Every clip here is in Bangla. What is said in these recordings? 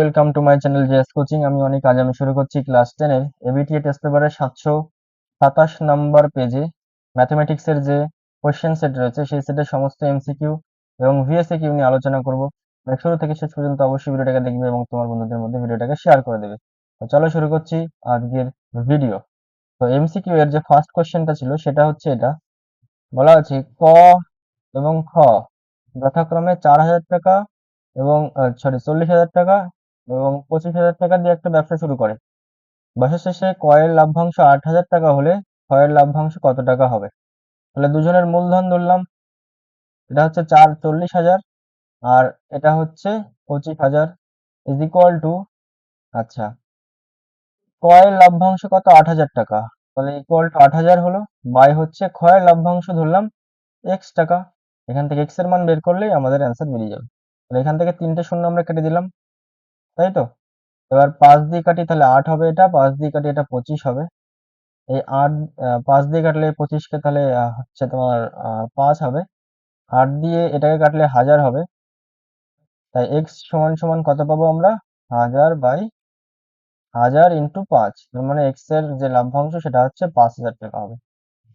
Welcome to my channel JS coaching আমি অনেক আজ আমি শুরু করছি ক্লাস টেনের এবিটিএ টেস্ট পেপারের সাতশো সাতাশ নাম্বার পেজে ম্যাথমেটিক্সের যে কোয়েশ্চেন সেট রয়েছে, সেই সেটের সমস্ত এমসিকিউ এবং ভিএসএ কিউ নিয়ে আলোচনা করব। শুরু থেকে শেষ পর্যন্ত অবশ্যই ভিডিওটাকে দেখবে এবং তোমার বন্ধুদের মধ্যে ভিডিওটাকে শেয়ার করে দেবে। তো চলো শুরু করছি আজকের ভিডিও তো এমসিকিউ এর যে ফার্স্ট কোয়েশ্চেনটা ছিল, সেটা হচ্ছে এটা। বলা আছে ক এবং খ যথাক্রমে চার হাজার টাকা এবং সরি চল্লিশ হাজার টাকা এবং পঁচিশ হাজার টাকা দিয়ে একটা ব্যবসা শুরু করে। বছর শেষে কয়ের লভ্যাংশ আট হাজার টাকা হলে ক্ষয়ের লভ্যাংশ কত টাকা হবে? তাহলে দুজনের মূলধন ধরলাম, এটা হচ্ছে চার চল্লিশ হাজার, আর এটা হচ্ছে পঁচিশ হাজার ইজ ইকুয়াল টু আচ্ছা কয়ের লভ্যাংশ কত? আট হাজার টাকা। তাহলে ইকুয়াল টু আট হাজার হলো বাই হচ্ছে ক্ষয়ের লভ্যাংশ ধরলাম এক্স টাকা। এখান থেকে এক্সের মান বের করলেই আমাদের অ্যান্সার বেরিয়ে যাবে। তাহলে এখান থেকে তিনটে শূন্য আমরা কেটে দিলাম। তাই তো? এবার পাঁচ দিয়ে কাটি, তাহলে আট হবে এটা, পাঁচ দিয়ে কাটি এটা পঁচিশ হবে। এই আট পাঁচ দিয়ে কাটলে পঁচিশকে তাহলে হচ্ছে তোমার পাঁচ হবে। আট দিয়ে এটাকে কাটলে হাজার হবে। তাই এক্স সমান সমান কত পাবো আমরা? হাজার বাই হাজার ইন্টু পাঁচ। মানে এক্সের যে লাভ্যাংশ, সেটা হচ্ছে পাঁচ হাজার টাকা হবে।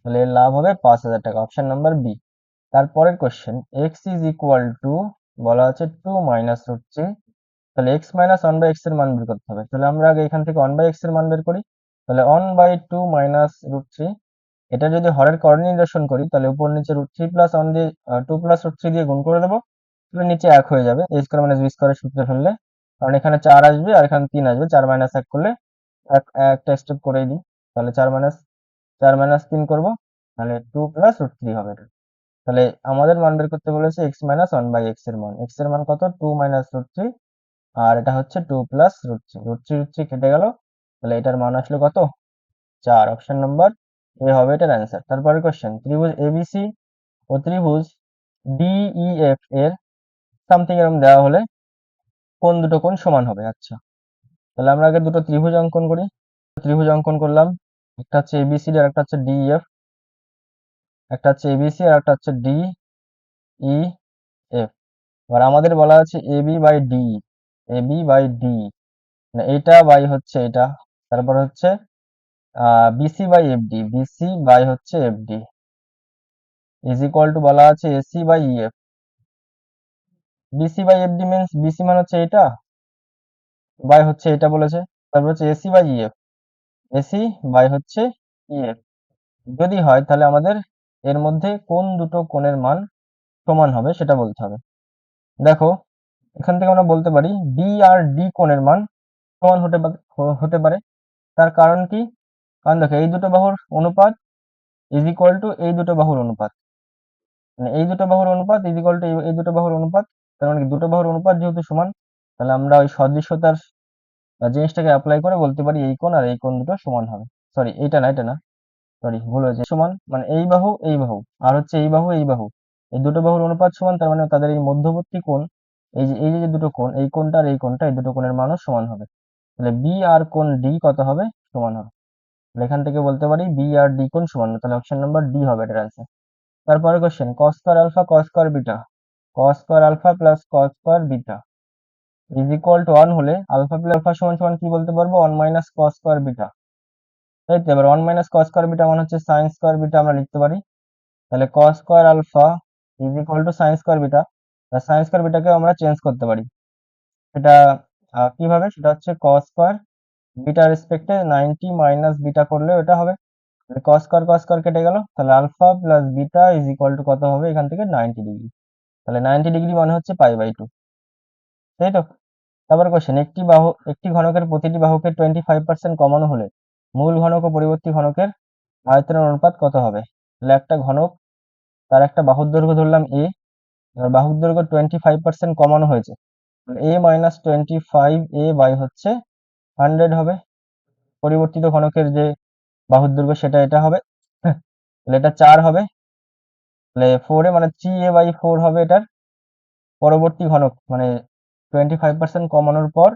তাহলে এর লাভ হবে পাঁচ হাজার টাকা। অপশন নাম্বার বি তারপরের question X is equal to বলা আছে টু মাইনাস রুট থ্রি তাহলে এক্স মাইনাস ওয়ান বাই এক্সের মান বের করতে হবে। তাহলে আমরা আগে এখান থেকে ওয়ান বাই এক্সের মান বের করি। তাহলে one by two minus root three এটা যদি হরের কর্ণ করি, তাহলে উপর নিচে রুট থ্রি প্লাস ওয়ান দিয়ে টু প্লাস রুট থ্রি দিয়ে গুণ করে দেবো। তাহলে নিচে এক হয়ে যাবে। এ স্কোয়ার মাইনাস বি স্কোয়ারের সূত্রে ফেললে কারণ এখানে চার আসবে আর এখানে তিন আসবে। চার মাইনাস এক করলে এক, একটা স্টেপ করেই দিই। তাহলে চার মাইনাস চার মাইনাস তিন করব, তাহলে টু প্লাস রুট থ্রি হবে। তাহলে আমাদের মান বের করতে বলেছে এক্স মাইনাস ওয়ান বাই এক্সের মান। এক্সের মান কত? টু মাইনাস রুট থ্রি আর এটা হচ্ছে two plus root three root three root three কেটে গেল। তাহলে এটার মান আসলো কত? চার। অপশন নাম্বার এ হবে এটার অ্যান্সার তারপরে কোশ্চেন ত্রিভুজ এবিসি ও ত্রিভুজ ডিইএফ এর সামথিং এরকম দেওয়া হলে কোন দুটো কোন সমান হবে? আচ্ছা। তাহলে আমরা আগে দুটো ত্রিভুজ অঙ্কন করি। ত্রিভুজ অঙ্কন করলাম। একটা হচ্ছে এবিসি আর একটা হচ্ছে ডিএফ একটা হচ্ছে এবিসি আর একটা হচ্ছে ডি ই এফ এবার আমাদের বলা আছে AB by D AB by D. এইটা বাই হচ্ছে এটা, তারপর হচ্ছে BC by FD, BC by হচ্ছে এফডি। ইজ ইকুয়াল টু বলা আছে AC by EF BC by FD means BC মানে হচ্ছে এটা বাই হচ্ছে এটা বলেছে, তারপর হচ্ছে AC by EF AC by হচ্ছে ইএফ যদি হয় তাহলে আমাদের এর মধ্যে কোন দুটো কোণের মান সমান হবে সেটা বলতে হবে। দেখো এখান থেকে আমরা বলতে পারি বি আর ডি কোণের মান সমান হতে হতে পারে। তার কারণ কি? কারণ দেখো, এই দুটো বাহুর অনুপাত ইজ ইকুয়াল টু এই দুটো বাহুর অনুপাত। মানে এই দুটো বাহুর অনুপাত ইজ ইকুয়াল টু এই দুটো বাহুর অনুপাত, তার মানে দুটো বাহুর অনুপাত যেহেতু সমান, তাহলে আমরা ওই সদৃশ্যতার জিনিসটাকে অ্যাপ্লাই করে বলতে পারি এই কোণ আর এই কোণ দুটো সমান হবে। সরি এইটা না, এটা না। সরি ভুল হয়েছে। সমান মানে এই বাহু এই বাহু। আর হচ্ছে এই বাহু এই বাহু। এই দুটো বাহুর অনুপাত সমান, তার মানে তাদের এই মধ্যবর্তী কোণ এই যে এই যে দুটো কোণ, এই কোণটা আর এই কোণটা, এই দুটো কোণের মানও সমান হবে। তাহলে বি আর কোণ ডি কত হবে? সমান হবে। এখান থেকে বলতে পারি বি আর ডি কোণ সমান তাহলে অপশন নাম্বার ডি হবে এটার অ্যান্সার তারপরে question cos square alpha cos square beta cos square alpha plus cos square beta is equal to one হলে আলফা প্লাস আলফা সমান সমান কি বলতে পারব? One minus cos square beta তাই তো? এবার one minus cos square beta মানে হচ্ছে সাইন স্কোয়ার বিটা আমরা লিখতে পারি। তাহলে cos square alpha is equal to sine square beta sine square বিটাকে আমরা চেঞ্জ করতে পারি। এটা কীভাবে? সেটা হচ্ছে কস স্কোয়ার বিটা রেসপেক্টে নাইনটি মাইনাস বিটা করলে ওটা হবে। কস স্কোয়ার কস স্কোয়ার কেটে গেল। তাহলে alpha plus beta is equal to কত হবে? এখান থেকে নাইনটি ডিগ্রি তাহলে নাইনটি ডিগ্রি মানে হচ্ছে পাই বাই টু তাই তো? তারপর কোশ্চেন একটি বাহু, একটি ঘনকের প্রতিটি বাহুকে টোয়েন্টি ফাইভ পার্সেন্ট কমানো হলে মূল ঘনক ও পরিবর্তী ঘনকের আয়তনের অনুপাত কত হবে? তাহলে একটা ঘনক, তার একটা বাহুর দৈর্ঘ্য ধরলাম এ বাহুর দৈর্ঘ্য টোয়েন্টি ফাইভ পার্সেন্ট কমানো হয়েছে। A minus twenty five A by হচ্ছে হান্ড্রেড হবে। পরিবর্তিত ঘনকের যে বাহুর দৈর্ঘ্য, সেটা এটা হবে। তাহলে এটা চার হবে। তাহলে ফোরে মানে থ্রি এ বাই ফোর হবে এটার। পরবর্তী ঘনক মানে টোয়েন্টি ফাইভ পার্সেন্ট কমানোর পর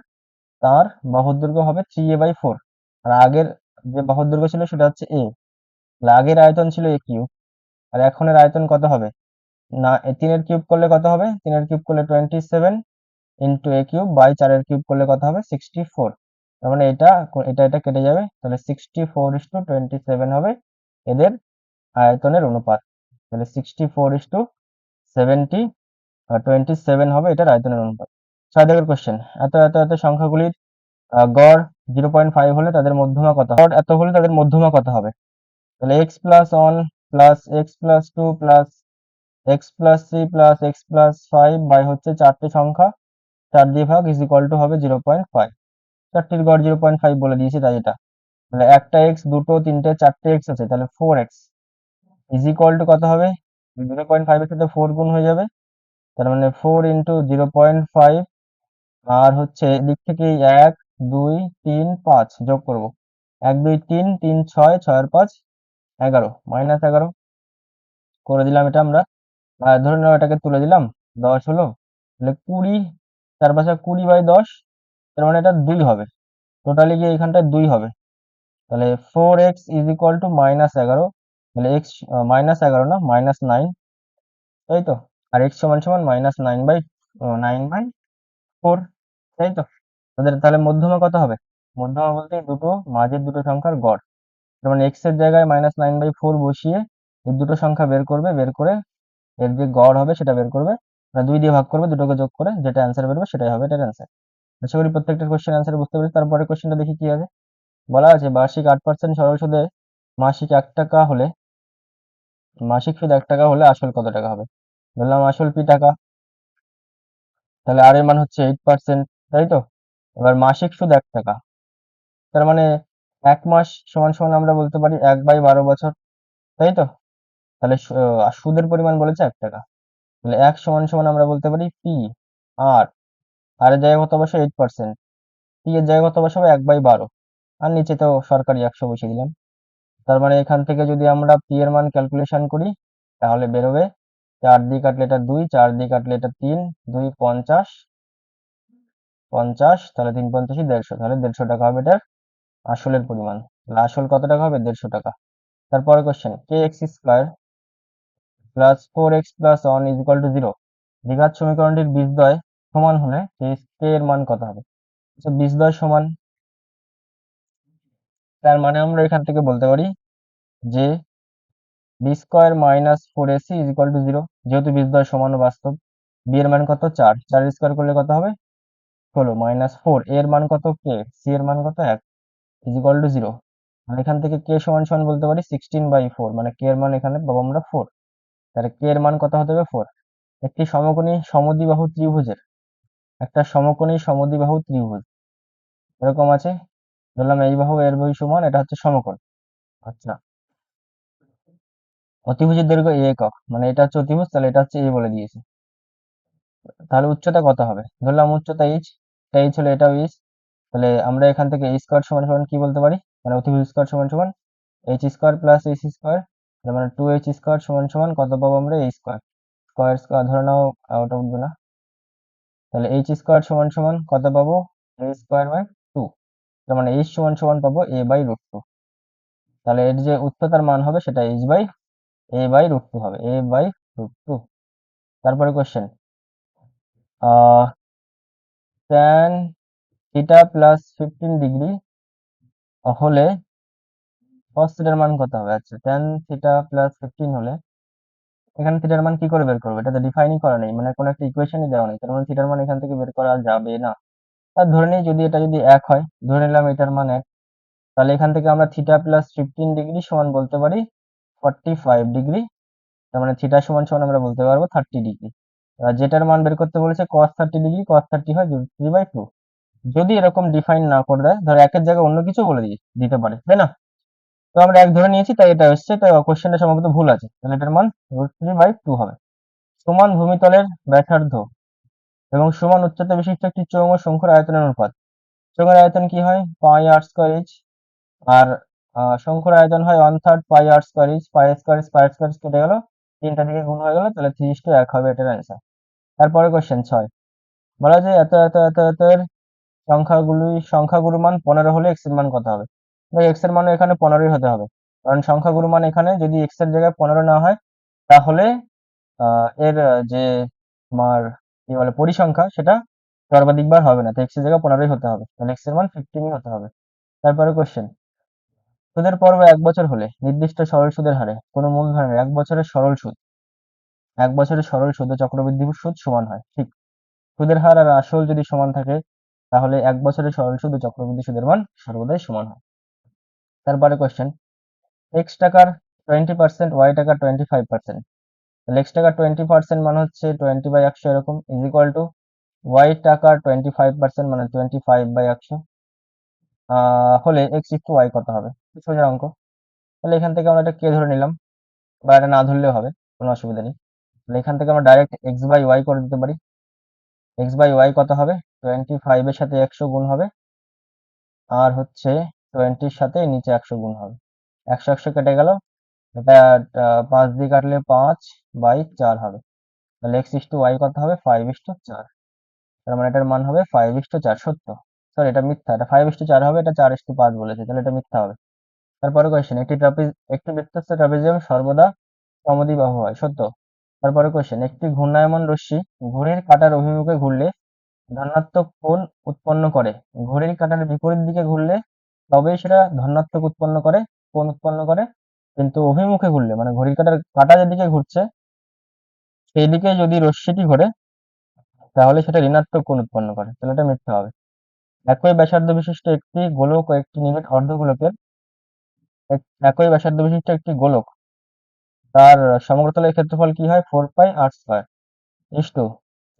তার বাহুর দৈর্ঘ্য হবে থ্রি এ বাই ফোর আর আগের যে বাহুর দৈর্ঘ্য ছিল, সেটা হচ্ছে এ আগের আয়তন ছিল এ কিউ আর এখনের আয়তন কত হবে? না তিনের কিউব করলে কত হবে? তিনের কিউব করলে twenty seven into A cube by চারের কিউব করলে কত হবে? সিক্সটি ফোর তার মানে এটা এটা এটা কেটে যাবে। তাহলে sixty four is to twenty seven হবে এদের আয়তনের অনুপাত। তাহলে sixty four is to seventy twenty seven হবে এটার আয়তনের অনুপাত। ছয় কোশ্চেন এত এত এত সংখ্যাগুলির গড় জিরো পয়েন্ট ফাইভ হলে তাদের মধ্যমা কত? গড় এত হলে তাদের মধ্যমা কত হবে? তাহলে X plus one plus X plus two plus X plus three plus X plus five by হচ্ছে চারটে সংখ্যা। চার দিয়ে ভাগ ইজ ইকুয়াল টু হবে জিরো পয়েন্ট ফাইভ চারটির গড় জিরো পয়েন্ট ফাইভ বলে দিয়েছি তাই এটা। তাহলে একটা এক্স দুটো, তিনটে, চারটে এক্স আছে, তাহলে four X is equal to কত হবে? জিরো পয়েন্ট ফাইভের সাথে ফোর গুণ হয়ে যাবে। তার মানে four into zero point five আর হচ্ছে এদিক থেকে এক, দুই, তিন, পাঁচ যোগ করব। এক, দুই, তিন তিন, ছয় ছয়ের পাঁচ, এগারো মাইনাস এগারো। করে দিলাম এটা আমরা। আর ধরে নাও এটাকে তুলে দিলাম, দশ হলো, তাহলে কুড়ি, চার পাঁচে কুড়ি বাই দশ, তার মানে এটা দুই হবে। টোটালি গিয়ে এখানটায় দুই হবে। তাহলে four X is equal to minus এগারো, তাহলে এক্স মাইনাস এগারো না মাইনাস নাইন তাই তো? আর এক্স সমান সমান minus nine by nine by four তাই তো? তাদের তাহলে মধ্যমা কত হবে? মধ্যমা বলতে দুটো মাঝের দুটো সংখ্যার গড়। মানে এক্সের জায়গায় মাইনাস নাইন বাই ফোর বসিয়ে দুটো সংখ্যা বের করবে, বের করে এর যে গড় হবে, সেটা বের করবে। মানে দুই দিয়ে ভাগ করবে, দুটোকে যোগ করে যেটা অ্যান্সার বেরোবে সেটাই হবে, এটার অ্যান্সার আশা করি প্রত্যেকটা কোশ্চেন অ্যান্সার বুঝতে পেরেছি। তারপরে কোশ্চেনটা দেখি কি আছে। বলা আছে বার্ষিক আট পার্সেন্ট সরল সুদে মাসিক এক টাকা হলে, মাসিক সুদ এক টাকা হলে আসল কত টাকা হবে? ধরলাম আসল পি টাকা। তাহলে আর এর মান হচ্ছে এইট পার্সেন্ট তাই তো? এবার মাসিক সুদ এক টাকা। তার মানে এক মাস সমান সমান আমরা বলতে পারি এক বাই বারো বছর, তাই তো? তাহলে আহ, সুদের পরিমাণ বলেছে এক টাকা। তাহলে এক সমান সমান আমরা বলতে পারি পি আর আর এর জায়গায় কত বসে? এইট পার্সেন্ট পি এর জায়গায় কত বসাবো এক বাই বারো। আর নিচে তো সরকারি একশো বসিয়ে দিলাম। তার মানে এখান থেকে যদি আমরা পি এর মান ক্যালকুলেশন করি তাহলে বেরোবে চার দিয়ে কাটলে এটা দুই চার দিয়ে কাটলে এটা তিন দুই পঞ্চাশ পঞ্চাশ তাহলে তিন পঞ্চাশই দেড়শো। তাহলে দেড়শো টাকা হবে এটার আসলের পরিমাণ। তাহলে আসল কত টাকা হবে? দেড়শো টাকা। তারপরে question K X square plus four X plus one is equal to zero দ্বিঘাত সমীকরণটির বীজদ্বয় সমান হলে কে এর মান কত হবে? আচ্ছা সমান তার মানে আমরা এখান থেকে বলতে পারি যে B square minus four AC is equal to zero যেহেতু বীজদ্বয় সমান বাস্তব বি এর মান কত? চার। চার স্কোয়ার করলে কত হবে? ষোলো মাইনাস ফোর এর মান কত? কে সি এর মান কত? এক। ইজ ইকুয়াল টু জিরো মানে এখান থেকে কে সমান সমান বলতে পারি সিক্সটিন বাই ফোর মানে কে এর মান এখানে পাবো আমরা ফোর তাহলে কে এর মান কত হতে হবে? ফোর একটি সমকোণী সমদ্বিবাহু ত্রিভুজের, একটা সমকোণী সমদ্বিবাহু ত্রিভুজ। এরকম আছে? ধরলাম এই বাহু, এর বাহু সমান, এটা হচ্ছে সমকোণ। আচ্ছা। অতিভুজের দৈর্ঘ্য এ একক মানে এটা হচ্ছে অতিভুজ, তাহলে এটা হচ্ছে এ বলে দিয়েছে। তাহলে উচ্চতা কত হবে? ধরলাম উচ্চতা এইচ এটা এইচ হলে এটাও এইচ তাহলে আমরা এখান থেকে স্কোয়ার সমান সমান কি বলতে পারি? মানে অতিভুজ স্কোয়ার সমান সমান H square plus H square মানে টু এইচ স্কোয়ার সমান সমান কত পাবো আমরা এই স্কোয়ার স্কোয়ার স্কোয়ার ধরে নাও ওটা উঠবে না তাহলে এইচ স্কোয়ার সমান সমান কত পাবো? এ স্কোয়ার বাই টু তার মানে এইচ সমান সমান পাবো এ বাই রুট টু তাহলে এর যে উচ্চতার মান হবে সেটা H by A by root two হবে। এ বাই রুট টু তারপরে question tan theta plus fifteen degree হলে cos থিটার মান কত হবে? আচ্ছা ট্যান থিটা প্লাস ফিফটিন হলে এখানে থিটার মান কি করে বের করব? এটা তো ডিফাইনই করা নেই মানে কোনো একটা ইকুয়েশনই দেওয়া নেই। তার মানে থিটার মান এখান থেকে বের করা যাবে না। আর ধরে নিই যদি এটা যদি এক হয়, ধরে নিলাম এটার মান এক, তাহলে এখান থেকে আমরা থিটা প্লাস ফিফটিন ডিগ্রি সমান বলতে পারি ফর্টি ফাইভ ডিগ্রি তার মানে থিটা সমান সমান আমরা বলতে পারব থার্টি ডিগ্রি যেটার মান বের করতে বলেছে cos thirty degree cos thirty হয় থ্রি বাই টু যদি এরকম ডিফাইন না করে দেয়, ধর একের জায়গায় অন্য কিছু বলে দিয়ে দিতে পারে, তাই না? তো আমরা এক ধরে নিয়েছি, তাই এটা এসছে। তাই কোশ্চেনটা সম্ভবত ভুল আছে। তাহলে এটার মান রুট থ্রি বাই টু হবে। সমান ভূমিতলের ব্যাসার্ধ এবং সমান উচ্চতা বিশিষ্ট একটি চৌং ও শঙ্কুর আয়তনের অনুপাত। চৌঙের আয়তন কি হয়? পাই আর স্কোয়ার এইচ আর শঙ্কুর আয়তন হয় one third pi R square H pi square pi square কেটে গেল। তিনটা থেকে গুণ হয়ে গেল, তাহলে থ্রি টু এক হবে এটার অ্যান্সার তারপরে কোশ্চেন ছয়। বলা যায় এত এত এত এত সংখ্যাগুলি সংখ্যাগুরু মান পনেরো হলে এক্সের মান কত হবে? এক্সের মানও এখানে পনেরোই হতে হবে। কারণ সংখ্যাগুরু মান এখানে যদি এক্সের জায়গায় পনেরো না হয়, তাহলে এর যে তোমার কি বলে পরিসংখ্যা, সেটা সর্বাধিক বার হবে না। তো এক্সের জায়গায় পনেরোই হতে হবে। তাহলে এক্সের মান ফিফটিনই হতে হবে। তারপরে কোশ্চেন সুদের পর্ব এক বছর হলে নির্দিষ্ট সরল সুদের হারে কোনো মূলধনের এক বছরের সরল সুদ, এক বছরের সরল সুদ ও চক্রবৃদ্ধি সুদ সমান হয়। ঠিক। সুদের হার আর আসল যদি সমান থাকে, তাহলে এক বছরের সরল সুদ ও চক্রবৃদ্ধি সুদের মান সর্বদাই সমান হয়। তারপরে কোয়েশ্চেন এক্স টাকার টোয়েন্টি পার্সেন্ট ওয়াই টাকার টোয়েন্টি ফাইভ পার্সেন্ট তাহলে এক্স টাকার টোয়েন্টি পার্সেন্ট মানে হচ্ছে টোয়েন্টি বাই একশো এরকম ইজ ইকুয়াল টু ওয়াই টাকার টোয়েন্টি ফাইভ পার্সেন্ট মানে টোয়েন্টি ফাইভ বাই একশো হলে এক্স ইস টু ওয়াই কত হবে? সোজা অঙ্ক। তাহলে এখান থেকে আমরা এটা কে ধরে নিলাম? বা এটা না ধরলেও হবে, কোনো অসুবিধা নেই। তাহলে এখান থেকে আমরা ডাইরেক্ট এক্স বাই ওয়াই করে দিতে পারি। এক্স বাই ওয়াই কত হবে? টোয়েন্টি ফাইভের সাথে একশো গুণ হবে। আর হচ্ছে টোয়েন্টির সাথে নিচে একশো গুণ হবে। একশো একশো কেটে গেল। এটা পাঁচ দিয়ে কাটলে পাঁচ বাই চার হবে। তাহলে এক্স ইস টু ওয়াই কত হবে? ফাইভ ইস টু চার। তার মানে এটার মান হবে ফাইভ ইস টু চার সত্য সরি এটা মিথ্যা। এটা ফাইভ ইস টু চার হবে, এটা চার ইস টু পাঁচ বলেছে, তাহলে এটা মিথ্যা হবে। তারপরে কোয়েশ্চেন একটি ট্রাপিজ একটি বৃত্তস্থ ট্রাপিজিয়াম সর্বদা সমদ্বিবাহু হয়, সত্য? তারপরে কোয়েশ্চেন একটি ঘূর্ণায়মান রশ্মি ঘড়ির কাঁটার অভিমুখে ঘুরলে ধনাত্মক কোণ উৎপন্ন করে। ঘড়ির কাঁটার বিপরীত দিকে ঘুরলে তবেই সেটা ধনাত্মক উৎপন্ন করে, কোণ উৎপন্ন করে, কিন্তু অভিমুখে ঘুরলে মানে ঘড়ির কাঁটার কাঁটা যেদিকে ঘুরছে সেই দিকে যদি রশ্মিটি ঘোরে, তাহলে সেটা ঋণাত্মক কোণ উৎপন্ন করে, তাহলে এটা মিথ্যা হবে। একই ব্যাসার্ধ বিশিষ্ট একটি গোলক ও একটি নিবিড় অর্ধগোলকের, এক- একই ব্যাসার্ধ বিশিষ্ট একটি গোলক, তার সমগ্রতলের ক্ষেত্রফল কি হয়? Four pi R square is to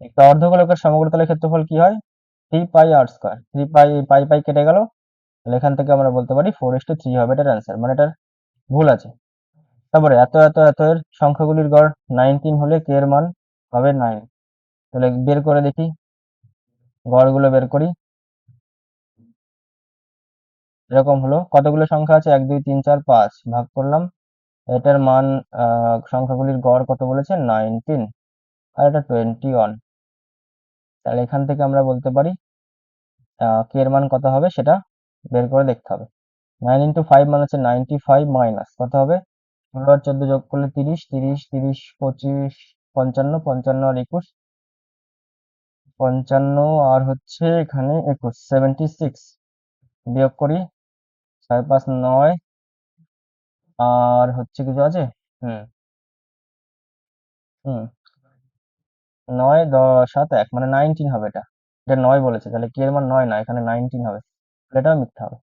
একটা অর্ধগোলকের সমগ্রতলের ক্ষেত্রফল কি হয়? Three pi R square three pi pi pi কেটে গেল তাহলে এখান থেকে আমরা বলতে পারি ফোর এস টু থ্রি হবে এটার অ্যান্সার মানে এটার ভুল আছে। তারপরে এত এত এত এর সংখ্যাগুলির গড় নাইনটিন হলে কে এর মান হবে নাইন তাহলে বের করে দেখি, গড়গুলো বের করি। এরকম হলো, কতগুলো সংখ্যা আছে? এক, দুই, তিন, চার, পাঁচ, ভাগ করলাম। এটার মান সংখ্যাগুলির গড় কত বলেছে? নাইনটিন আর এটা টোয়েন্টি ওয়ান তাহলে এখান থেকে আমরা বলতে পারি কে এর মান কত হবে সেটা বের করে দেখতে হবে। নাইন ইন্টু ফাইভ মানে হচ্ছে নাইনটি ফাইভ মাইনাস কত হবে? ষোলো আর চোদ্দ যোগ করলে তিরিশ তিরিশ তিরিশ, পঁচিশ, পঞ্চান্ন পঞ্চান্ন আর একুশ। পঞ্চান্ন আর হচ্ছে এখানে একুশ সেভেন্টি সিক্স বিয়োগ করি ছয় পাঁচ নয়। আর হচ্ছে কিছু আছে? হুম। হুম। নয়, দশ, সাত, এক মানে নাইনটিন হবে এটা। এটা নয় বলেছে, তাহলে কি এর মান নয় না? এখানে নাইনটিন হবে। এটাও মিথ্যা হবে।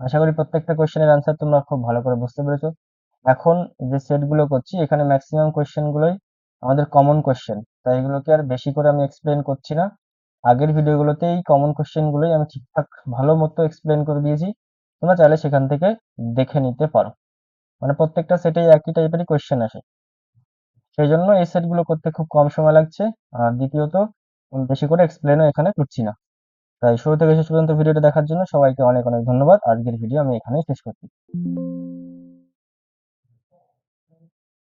আশা করি প্রত্যেকটা কোয়েশ্চেনের অ্যান্সার তোমরা খুব ভালো করে বুঝতে পেরেছ। এখন যে সেটগুলো করছি, এখানে ম্যাক্সিমাম কোশ্চেনগুলোই আমাদের কমন কোশ্চেন তাই এগুলোকে আর বেশি করে আমি এক্সপ্লেন করছি না। আগের ভিডিওগুলোতে এই কমন কোশ্চেনগুলোই আমি ঠিকঠাক ভালো মতো এক্সপ্লেন করে দিয়েছি। তোমরা চাইলে সেখান থেকে দেখে নিতে পারো। মানে প্রত্যেকটা সেটেই একই টাইপেরই কোয়েশ্চেন আসে। সেই জন্য এই সেটগুলো করতে খুব কম সময় লাগছে। আর দ্বিতীয়ত, বেশি করে এক্সপ্লেনও এখানে করছি না। তাই শুরু থেকে শেষ পর্যন্ত ভিডিওটা দেখার জন্য সবাইকে অনেক অনেক ধন্যবাদ। আজকের ভিডিও আমি এখানেই শেষ করছি।